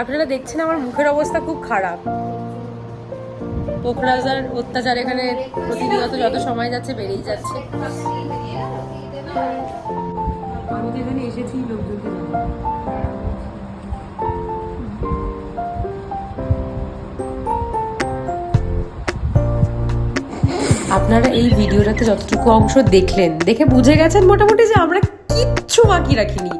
আপনারা দেখছেন আমার মুখের অবস্থা খুব খারাপ। পোখরাজার অত্যাচার এখানে প্রতিনিয়ত যত সময় যাচ্ছে বেড়েই যাচ্ছে। আমি এসেছি লোকজনকে আপনারা এই ভিডিওটাতে যতটুকু অংশ দেখলেন দেখে বুঝে গেছেন মোটামুটি যে আমরা কিচ্ছু বাকি রাখিনি।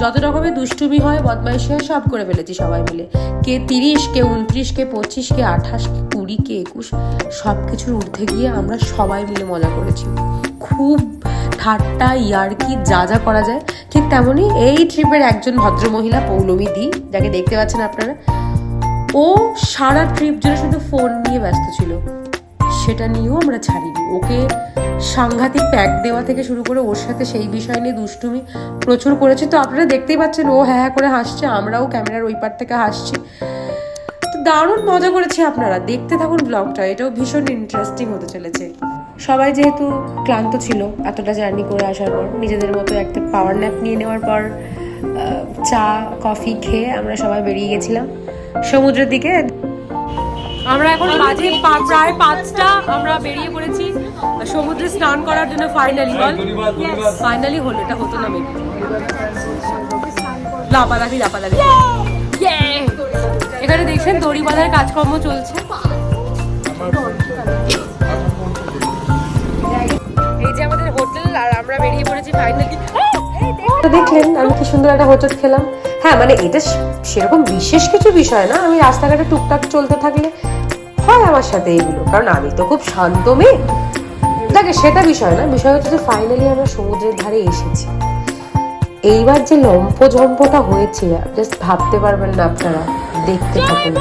যত রকমের দুষ্টুমি হয়, বদমাইশি হয়, সব করে ফেলেছি সবাই মিলে। কে তিরিশ, কে উনত্রিশ কে পঁচিশ, কে আঠাশ, কে কুড়ি, কে একুশ সব কিছুর ঊর্ধ্বে গিয়ে আমরা সবাই মিলে মজা করেছি। খুব ঠাট্টা, ইয়ার্কি, যা যা করা যায়, ঠিক তেমনই এই ট্রিপের একজন ভদ্রমহিলা, পৌলমী দি, যাকে দেখতে পাচ্ছেন আপনারা, ও সারা ট্রিপ জুড়ে শুধু ফোন নিয়ে ব্যস্ত ছিল। সেটা নিয়েও আমরা ছাড়িনি। ওকে সাংঘাতিক প্যাক দেওয়া থেকে শুরু করে ওর সাথে সেই বিষয় নিয়ে দুষ্টুমি প্রচুর করেছে। তো আপনারা দেখতেই পাচ্ছেন, ও হ্যাঁ হ্যাঁ করে হাসছে, আমরাও ক্যামেরার ওই পার থেকে হাসছি। তো দারুণ মজা করেছি আপনারা। দেখতে থাকুন ব্লগটা এটাও ভীষণ ইন্টারেস্টিং হতে চলেছে। সবাই যেহেতু ক্লান্ত ছিল এতটা জার্নি করে আসার পর, নিজেদের মতো একটা পাওয়ার ন্যাপ নিয়ে নেওয়ার পর চা কফি খেয়ে আমরা সবাই বেরিয়ে গেছিলাম সমুদ্রের দিকে। আমরা এখন বাজে প্রায় পাঁচটা, আমরা বেরিয়ে পড়েছি সমুদ্রে স্নান করার জন্য ফাইনালি বল? ফাইনালি হলো, এটা হতো না মেবি লাপালাপি লাপালাপি। এখানে দেখছেন দড়ি বাঁধার কাজকর্ম চলছে। এই যে আমাদের হোটেল, আর আমরা বেরিয়ে পড়েছি ফাইনালি দেখলেন আমি কি সুন্দর একটা হোটেল খেলাম। হ্যাঁ মানে এটা সেরকম বিশেষ কিছু বিষয় না। আমি রাস্তাঘাটে টুকটাক চলতে থাকলে হয় আমার সাথে এইগুলো কারণ আমি তো খুব শান্ত মেয়ে। দেখে, সেটা বিষয় না। বিষয় হচ্ছে যে ফাইনালি আমরা সমুদ্রের ধারে এসেছি। এইবার যে ঝম্পটা হয়েছে জাস্ট ভাবতে পারবেন না আপনারা। দেখতে থাকুন।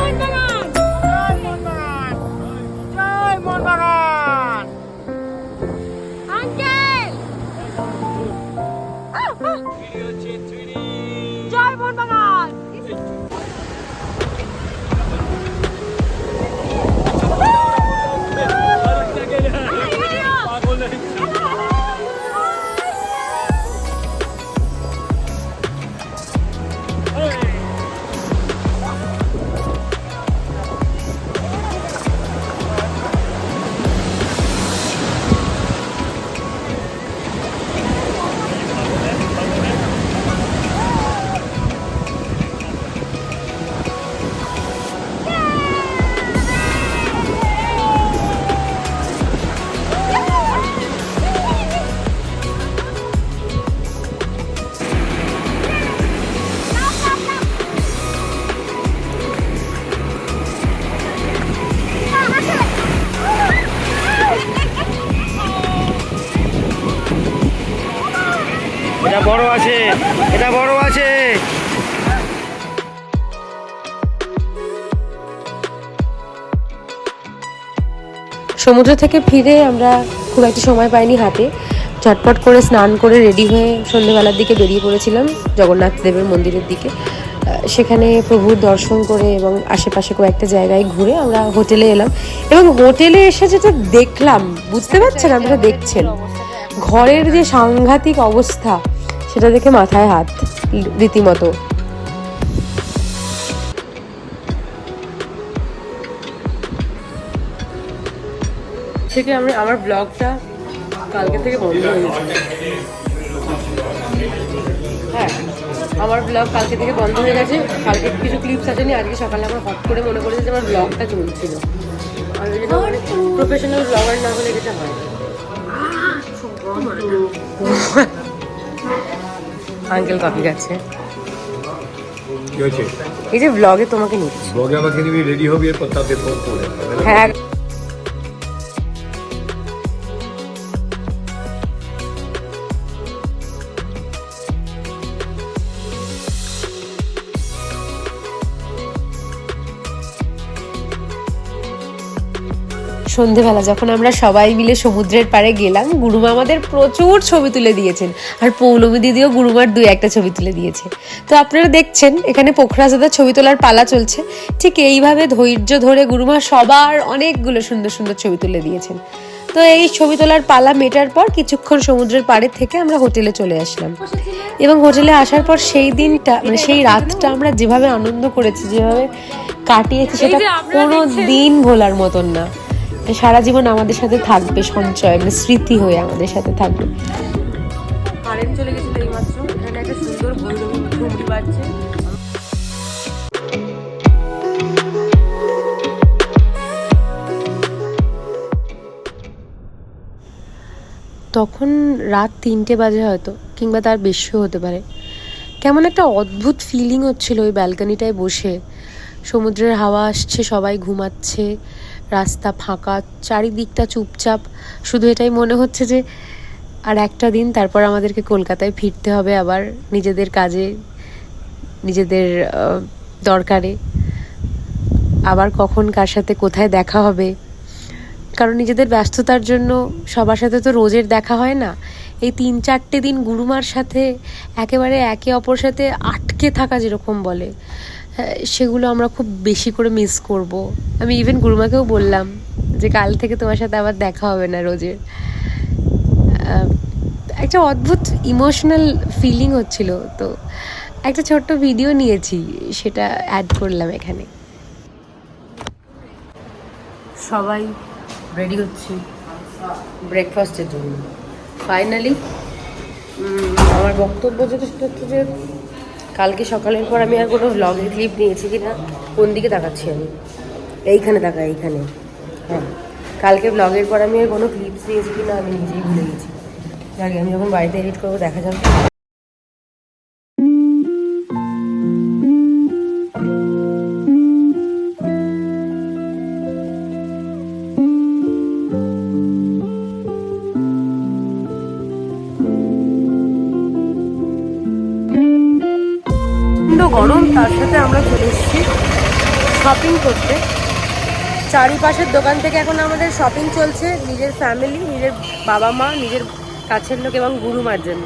সমুদ্র থেকে ফিরে আমরা খুব একটা সময় পাইনি হাতে ঝটপট করে স্নান করে রেডি হয়ে সন্ধ্যেবেলার দিকে বেরিয়ে পড়েছিলাম জগন্নাথ দেবের মন্দিরের দিকে। সেখানে প্রভুর দর্শন করে এবং আশেপাশে কয়েকটা জায়গায় ঘুরে আমরা হোটেলে এলাম। এবং হোটেলে এসে যেটা দেখলাম, বুঝতে পারছেন আপনারা দেখছেন, ঘরের যে সাংঘাতিক অবস্থা, সেটা দেখে মাথায় হাত রীতিমতো। থেকে আমি আমার ব্লগটা কালকে থেকে বন্ধ হয়ে গেছে হ্যাঁ আমার ব্লগ কালকে থেকে বন্ধ হয়ে গেছে। কালকে কিছু ক্লিপস আসেনি আজকে সকালে আমার হট করে মনে করেছে যে আমার ব্লগটা চলছিল। যেটা প্রফেশনাল ব্লগার না হলে যেটা হয়। আঙ্কেল কফি খাচ্ছে এই যে ব্লগে তোমাকে নিচ্ছি। ব্লগে আমাকে নিবি রেডি হবি এরপর তাতে ফোন করে। হ্যাঁ সন্ধেবেলা যখন আমরা সবাই মিলে সমুদ্রের পাড়ে গেলাম গুরুমা আমাদের প্রচুর ছবি তুলে দিয়েছেন। আর পৌলমী দিদিও গুরুমার দুই একটা ছবি তুলে দিয়েছে। তো আপনারা দেখছেন এখানে পোখরাজাদার ছবি তোলার পালা চলছে। ঠিক এইভাবে ধৈর্য ধরে গুরুমা সবার অনেকগুলো সুন্দর সুন্দর ছবি তুলে দিয়েছেন। তো এই ছবি তোলার পালা মেটার পর কিছুক্ষণ সমুদ্রের পাড়ে থেকে আমরা হোটেলে চলে আসলাম। এবং হোটেলে আসার পর সেই দিনটা মানে সেই রাতটা আমরা যেভাবে আনন্দ করেছি যেভাবে কাটিয়েছি সেটা কোনো দিন ভোলার মতন না। সারা জীবন আমাদের সাথে থাকবে সঞ্চয় মানে স্মৃতি হয়ে আমাদের সাথে থাকবে। কারেন্ট চলে গেছিল এই মাত্র এখানে একটা সুন্দর ভৈরবী ঘুমটি বাজছে। তখন রাত তিনটে বাজে হয়তো কিংবা তার বেশিও হতে পারে। কেমন একটা অদ্ভুত ফিলিং হচ্ছিল ওই ব্যালকনিটায় বসে। সমুদ্রের হাওয়া আসছে সবাই ঘুমাচ্ছে। রাস্তা ফাঁকা, চারিদিকটা চুপচাপ। শুধু এটাই মনে হচ্ছে যে, আর একটা দিন তারপর আমাদেরকে কলকাতায় ফিরতে হবে আবার নিজেদের কাজে, নিজেদের দরকারে। আবার কখন কার সাথে কোথায় দেখা হবে? কারণ নিজেদের ব্যস্ততার জন্য সবার সাথে তো রোজের দেখা হয় না। এই তিন চারটে দিন গুরুমার সাথে একেবারে একে অপর সাথে আটকে থাকা যেরকম বলে। সেগুলো আমরা খুব বেশি করে মিস করব। আমি ইভেন গুরুমাকেও বললাম যে কাল থেকে তোমার সাথে আবার দেখা হবে না রোজের। একটা অদ্ভুত ইমোশনাল ফিলিং হচ্ছিল। তো একটা ছোট্ট ভিডিও নিয়েছি, সেটা অ্যাড করলাম এখানে। সবাই রেডি হচ্ছি ব্রেকফাস্টের জন্য। ফাইনালি আমার বক্তব্য যেটা সেটা হচ্ছে যে কালকে সকালের পর আমি আর কোনো ব্লগের ক্লিপ নিয়েছি কি না কোন দিকে তাকাচ্ছি আমি? এইখানে তাকা, এইখানে। হ্যাঁ। কালকে ব্লগের পর আমি আর কোনো ক্লিপস নিয়েছি কি না আমি নিজেই ভুলে গেছি। আগে আমি যখন বাড়িতে এডিট করব, দেখা যাবে গরম, তার সাথে আমরা চলে এসেছি শপিং করতে। চারিপাশের দোকান থেকে এখন আমাদের শপিং চলছে নিজের ফ্যামিলি নিজের বাবা মা, নিজের কাছের লোক এবং গুরুমার জন্য।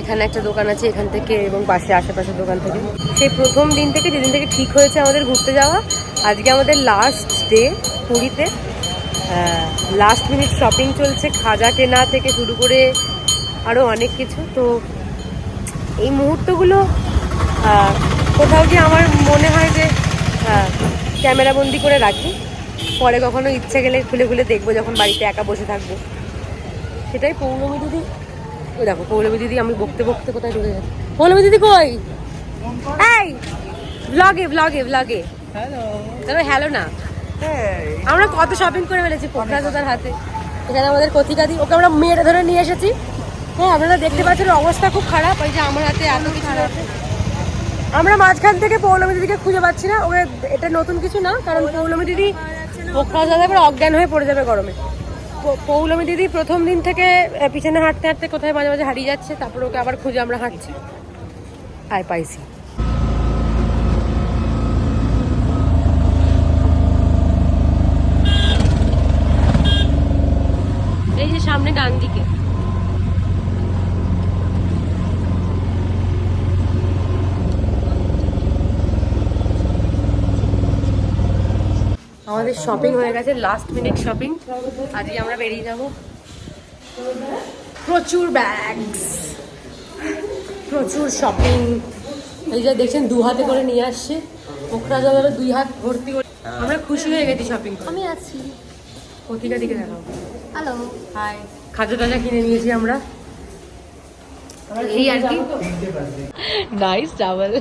এখানে একটা দোকান আছে এখান থেকে এবং পাশে আশেপাশের দোকান থেকে। সেই প্রথম দিন থেকে, যেদিন থেকে ঠিক হয়েছে আমাদের ঘুরতে যাওয়া, আজকে আমাদের লাস্ট ডে পুরীতে। লাস্ট মিনিট শপিং চলছে, খাজা কেনা থেকে শুরু করে আরও অনেক কিছু। তো এই মুহূর্তগুলো কোথাও গিয়ে আমার মনে হয় যে ক্যামেরা বন্দি করে রাখি। পরে কখনো ইচ্ছে গেলে খুলে খুলে দেখব যখন বাড়িতে একা বসে থাকব। সেটাই পৌলমী দিদি। ওই দেখো পৌলমী দিদি আমি বকতে বকতে কোথায় ঢুকে গেছে। পৌলমী দিদি কই? এই ব্লগে ব্লগে ব্লগে তবে হ্যালো না। আমরা কত শপিং করে ফেলেছি পোখরাজদার হাতে। এখানে আমাদের কথিকাদি ওকে আমরা মেয়েটা ধরে নিয়ে এসেছি। হ্যাঁ আপনারা দেখতে পাচ্ছেন অবস্থা খুব খারাপ। ওই যে আমার হাতে এত কিছু রয়েছে আমরা মাঝখান থেকে পৌলমী দিদিকে খুঁজে পাচ্ছি না। ওকে এটা নতুন কিছু না, কারণ পৌলমী দিদি এবার অজ্ঞান হয়ে পড়ে যাবে গরমে। পৌলমী দিদি প্রথম দিন থেকে পিছনে হাঁটতে হাঁটতে কোথায় মাঝে মাঝে হারিয়ে যাচ্ছে, তারপর ওকে আবার খুঁজে আমরা হাঁটছি। আয় পাইছি। এই যে সামনে ডান দিকে আমাদের শপিং হয়ে গেছে লাস্ট মিনিট শপিং আজকে আমরা বেরিয়ে যাব। প্রচুর ব্যাগস প্রচুর শপিং এই যে দেখছেন দু হাতে করে নিয়ে আসছে। পোখরা জলের দুই হাত ভর্তি করে। আমরা খুশি হয়ে গেছি শপিং আমি আছি। পত্রিকা দিকে দেখাও হ্যালো হাই খাজা টাজা কিনে নিয়েছি আমরা। এই আর কি। নাইস টাওয়াল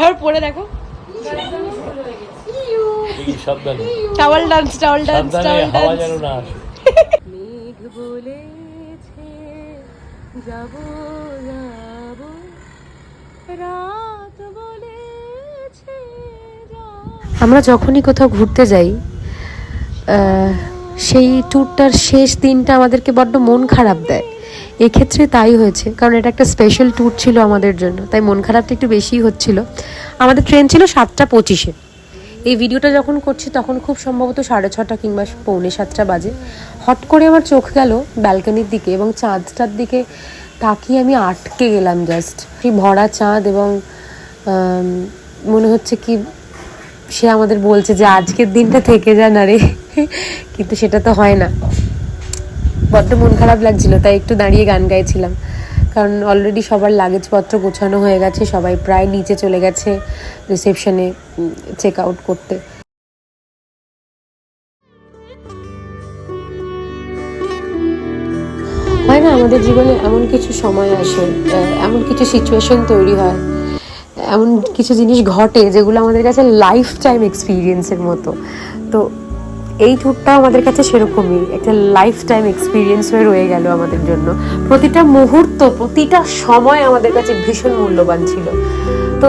এবার পরে দেখো। সাবধানে towel dance towel dance towel dance যেন না মেঘ বলেছে যাব যাব। রাত বলেছে আমরা যখনই কোথাও ঘুরতে যাই সেই ট্যুরটার শেষ দিনটা আমাদেরকে বড্ড মন খারাপ দেয়। এক্ষেত্রে তাই হয়েছে, কারণ এটা একটা স্পেশাল ট্যুর ছিল আমাদের জন্য, তাই মন খারাপটা একটু বেশিই হচ্ছিল। আমাদের ট্রেন ছিল সাতটা পঁচিশে। এই ভিডিওটা যখন করছি, তখন খুব সম্ভবত সাড়ে ছটা কিংবা পৌনে সাতটা বাজে। হট করে আমার চোখ গেল ব্যালকনির দিকে এবং চাঁদটার দিকে তাকিয়ে আমি আটকে গেলাম জাস্ট সেই ভরা চাঁদ এবং মনে হচ্ছে কি সে আমাদের বলছে যে, আজকের দিনটা থেকে যা না রে কিন্তু সেটা তো হয় না। বড্ড মন খারাপ লাগছিল, তাই একটু দাঁড়িয়ে গান গাইছিলাম। কারণ অলরেডি সবার লাগেজপত্র গোছানো হয়ে গেছে, সবাই প্রায় নিচে চলে গেছে রিসেপশনে চেক আউট করতে। হয় না, আমাদের জীবনে এমন কিছু সময় আসে এমন কিছু সিচুয়েশন তৈরি হয়, এমন কিছু জিনিস ঘটে যেগুলো আমাদের কাছে লাইফ টাইম এক্সপিরিয়েন্সের মতো। তো এই ট্যুরটা আমাদের কাছে সেরকমই। একটা লাইফ টাইম এক্সপিরিয়েন্স হয়ে রয়ে গেল আমাদের জন্য। প্রতিটা মুহূর্ত, প্রতিটা সময় আমাদের কাছে ভীষণ মূল্যবান ছিল। তো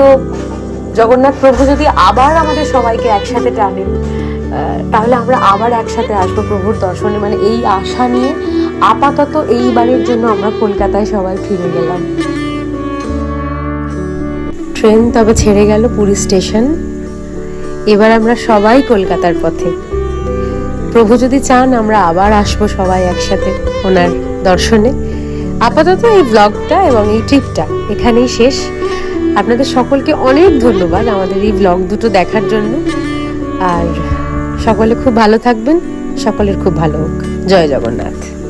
জগন্নাথ প্রভু যদি আবার আমাদের সবাইকে একসাথে টানেন তাহলে আমরা আবার একসাথে আসব প্রভুর দর্শনে। মানে এই আশা নিয়ে আপাতত এইবারের জন্য আমরা কলকাতায় সবাই ফিরে গেলাম। ট্রেন তবে ছেড়ে গেল পুরী স্টেশন। এবার আমরা সবাই কলকাতার পথে। প্রভু যদি চান, আমরা আবার আসব সবাই একসাথে ওনার দর্শনে। আপাতত এই ব্লগটা এবং এই ট্রিপটা এখানেই শেষ। আপনাদের সকলকে অনেক ধন্যবাদ আমাদের এই ব্লগ দুটো দেখার জন্য। আর সকলে খুব ভালো থাকবেন, সকলের খুব ভালো হোক। জয় জগন্নাথ।